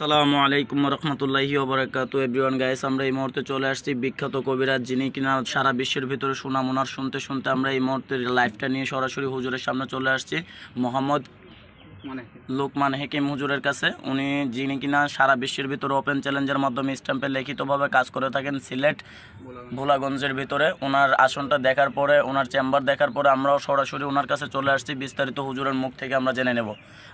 সালামু আলাইকুম রহমতুল্লাহি ওবরাকাতু এভরিওয়ান গাইস আমরা এই মুহূর্তে চলে আসছি বিখ্যাত কবিরাজ যিনি কিনা সারা বিশ্বের ভিতরে সুনাম ওনার। শুনতে শুনতে আমরা এই মুহূর্তের লাইফটা নিয়ে সরাসরি হুজুরের সামনে চলে আসছি, মোহাম্মদ লোকমান হেকিম হুজুরের কাছে। উনি যিনি কিনা সারা বিশ্বের ভিতরে ওপেন চ্যালেঞ্জের মাধ্যমে স্ট্যাম্পে লিখিতভাবে কাজ করে থাকেন সিলেট ভোলাগঞ্জের ভিতরে। ওনার আসনটা দেখার পরে ওনার চেম্বার দেখার পরে আমরাও সরাসরি ওনার কাছে চলে আসছি। বিস্তারিত হুজুরের মুখ থেকে আমরা জেনে নেব।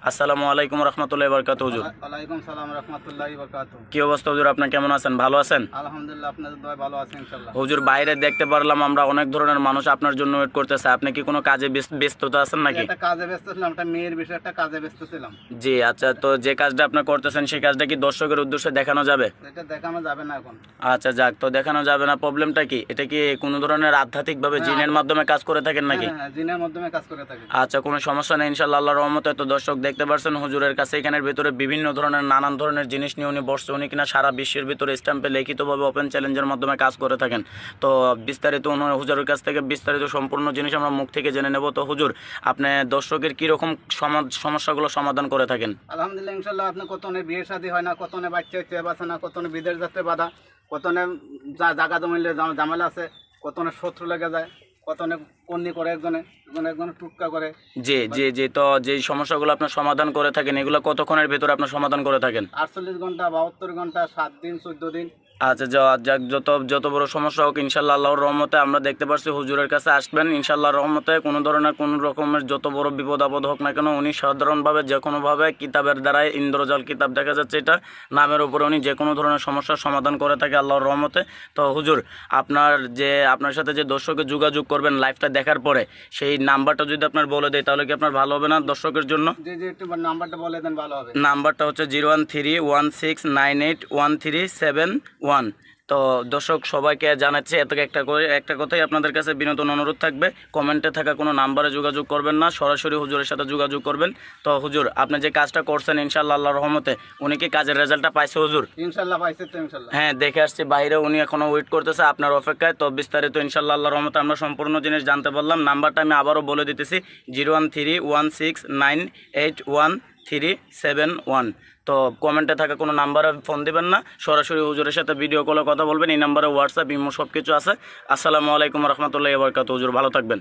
আসসালামু আলাইকুম রহমতুল্লাহ বরকাত হুজুর। ওয়ালাইকুম সালাম রহমতুল্লাহি বরকাত কি অবস্থা হুজুর? আপনি কেমন আছেন? ভালো আছেন? আলহামদুলিল্লাহ আপনাদের দয় ভালো আছে ইনশাল্লাহ হুজুর বাইরে দেখতে পারলাম আমরা অনেক ধরনের মানুষ আপনার জন্য ওয়েট করতেছে। আপনি কি কোনো কাজে ব্যস্ততা আছেন নাকি? একটা কাজে ব্যস্ত ছিলাম একটা মেয়ের বিষয়ে একটা কাজে ব্যস্ত ছিলাম। জি আচ্ছা তো যে কাজটা আপনি করতেছেন সেই কাজটা কি দর্শকের উদ্দেশ্যে দেখানো যাবে? এটা দেখানো যাবে না এখন। আচ্ছা যাক তো দেখানো যাবে না। প্রবলেমটা কি? এটা কি কোনো ধরনের আধ্যাত্মিকভাবে জিনের মাধ্যমে কাজ করে থাকেন নাকি? হ্যাঁ, হ্যাঁ, জিনের মাধ্যমে কাজ করে থাকি। আচ্ছা কোনো সমস্যা নেই ইনশাল্লাহ আল্লাহর রহমতে। তো দর্শক দেখতে পারছেন হুজুরের কাছে এখানের ভিতরে বিভিন্ন ধরনের নানান ধরনের জিনিস নিয়ে উনি বসছে। উনি কিনা সারা বিশ্বের ভিতরে স্ট্যাম্পে লিখিতভাবে ওপেন চ্যালেঞ্জের মাধ্যমে কাজ করে থাকেন। তো বিস্তারিত উনি হুজুরের কাছ থেকে বিস্তারিত সম্পূর্ণ জিনিস আমরা মুখ থেকে জেনে নেব। তো হুজুর আপনি দর্শকের কীরকম সমস্যাগুলো সমাধান করে থাকেন। আলহামদুলিল্লাহ ইনশাল্লাহ আপনি কতনে বিয়ে শাদী হয় না কতনে বাচ্চা হচ্ছে বাঁচে না কতনে বিদেশ যাত্রে বাধা কতনে যা জায়গা জমিলে জাম- ঝামেলা আছে কতনে শত্রু লেগে যায় কতনে কন্যা করে একজনে একজনে একজনে টুটকা করে। জি জি জি তো যে সমস্যাগুলো আপনার সমাধান করে থাকেন এগুলো কতক্ষণের ভিতরে আপনার সমাধান করে থাকেন? আটচল্লিশ ঘণ্টা বাহাত্তর ঘণ্টা সাত দিন চোদ্দ দিন আচ্ছা যা- যাক যত যত বড় সমস্যা হোক ইনশাল্লাহ আল্লাহর রহমতে আমরা দেখতে পাচ্ছি হুজুরের কাছে আসবেন। ইনশাল্লাহ রহমতে কোনো ধরনের কোনো রকমের যত বড় বিপদ আপদ হোক না কেন উনি সাধারণভাবে যে কোনোভাবে কিতাবের দ্বারাই ইন্দ্রজাল কিতাব দেখা যাচ্ছে। এটা নামের উপরে উনি যে কোনো ধরনের সমস্যার সমাধান করে থাকে আল্লাহর রহমতে। তো হুজুর আপনার যে আপনার সাথে যে দর্শকে যোগাযোগ করবেন লাইভটা দেখার পরে সেই নাম্বারটা যদি আপনার বলে দেয় তাহলে কি আপনার ভালো হবে না দর্শকের জন্য? নাম্বারটা বলে দেন ভালো হবে। নাম্বারটা হচ্ছে zero one three one six nine eight one three seven one. তো দর্শক সবাইকে জানাচ্ছি এত একটা করে একটা কথাই আপনাদের কাছে বিনোদন অনুরোধ থাকবে। কমেন্টে থাকা কোনো নাম্বারে যোগাযোগ করবেন না সরাসরি হুজুরের সাথে যোগাযোগ করবেন। তো হুজুর আপনি যে কাজটা করছেন ইনশাল্লাহ আল্লাহ রহমতে উনি কি কাজের রেজাল্টটা পাইছে হুজুর? ইনশাল্লাহ পাইছে তো ইনশাল্লাহ হ্যাঁ দেখে আসছি বাইরে উনি এখনও ওয়েট করতেছে আপনার অপেক্ষায়। তো বিস্তারিত ইনশাল্লাহ আল্লাহ রহমতে আমরা সম্পূর্ণ জিনিস জানতে পারলাম। নাম্বারটা আমি আবারও বলে দিতেছি zero one three one six nine eight one three seven one তো কমেন্টে থাকা কোনো নাম্বারে ফোন দেবেন না। সরাসরি হুজুরের সাথে ভিডিও কলে কথা বলবেন। এই নাম্বারে হোয়াটসঅ্যাপ ইমো সব কিছু আছে। আসসালামু আলাইকুম রহমতুল্লাহ বরকাত হুজুর, ভালো থাকবেন।